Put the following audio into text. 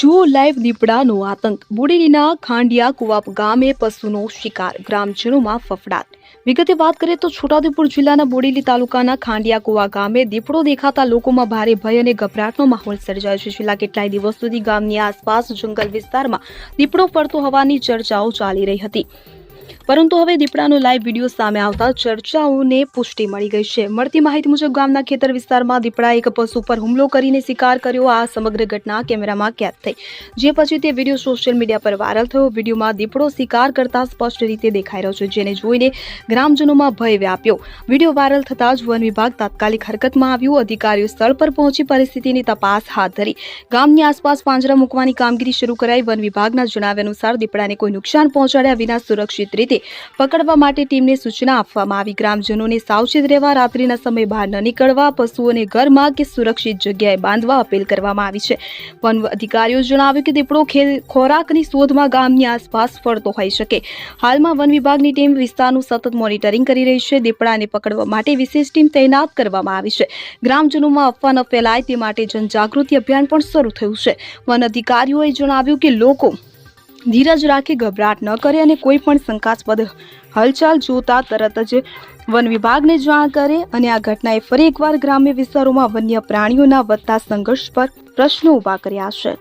જુઓ લાઈવ દીપડાનો આતંક, બુડેલીના ખાંડિયા કુવાપ ગામે પશુનો શિકાર, ગ્રામજનોમાં ફફડાટ. વિગતે વાત કરીએ તો છોટાઉદેપુર જિલ્લાના બોડેલી તાલુકાના ખાંડિયા કુવા ગામે દીપડો દેખાતા લોકોમાં ભારે ભય અને ગભરાટનો માહોલ સર્જાયો છે. છેલ્લા કેટલાય દિવસ સુધી ગામની આસપાસ જંગલ વિસ્તારમાં દીપડો ફરતો હોવાની ચર્ચાઓ ચાલી રહી હતી. પરંતુ હવે દીપડાનો લાઈવ વીડિયો સામે આવતા ચર્ચાઓને પુષ્ટિ મળી ગઈ છે. મળતી માહિતી મુજબ ગામના ખેતર વિસ્તારમાં દીપડા એક પશુ પર હુમલો કરીને શિકાર કર્યો. આ સમગ્ર ઘટના કેમેરામાં કેદ થઈ. જે પછી તે વીડિયો સોશિયલ મીડિયા પર વાયરલ થયો. વિડીયોમાં દીપડો શિકાર કરતા સ્પષ્ટ રીતે દેખાઈ રહ્યો છે, જેને જોઈને ગ્રામજનોમાં ભય વ્યાપ્યો. વીડિયો વાયરલ થતાં જ વન વિભાગ તાત્કાલિક હરકતમાં આવ્યું. અધિકારીઓ સ્થળ પર પહોંચી પરિસ્થિતિની તપાસ હાથ ધરી. ગામની આસપાસ પાંજરા મૂકવાની કામગીરી શરૂ કરાઈ. વન વિભાગના જણાવ્યા અનુસાર દીપડાને કોઈ નુકસાન પહોંચાડ્યા વિના સુરક્ષિત રીતે પકડવા માટે ટીમને સૂચના આપવામાં આવી. ગ્રામજનોને સાવચેત રહેવા, રાત્રિના સમયે બહાર ન નીકળવા, પશુઓને ઘરમાં કે સુરક્ષિત જગ્યાએ બાંધવા અપીલ કરવામાં આવી છે. વન અધિકારીઓ જણાવ્યું કે દીપડો ખોરાકની શોધમાં ગામની આસપાસ ફરતો હોઈ શકે. હાલમાં વન વિભાગની ટીમ વિસ્તારનું સતત મોનિટરિંગ કરી રહી છે. દીપડાને પકડવા માટે વિશેષ ટીમ તૈનાત કરવામાં આવી છે. ગ્રામજનોમાં અફવા ન ફેલાય તે માટે જનજાગૃતિ અભિયાન પણ શરૂ થયું છે. વન અધિકારીઓએ જણાવ્યું કે લોકો ધીરજ રાખી ગભરાટ ન કરે અને કોઈ પણ શંકાસ્પદ હલચાલ જોતા તરત જ વન વિભાગને જાણ કરે અને આ ઘટનાએ ફરી એકવાર ગ્રામ્ય વિસ્તારોમાં વન્ય પ્રાણીઓના વધતા સંઘર્ષ પર પ્રશ્નો ઊભા કર્યા છે.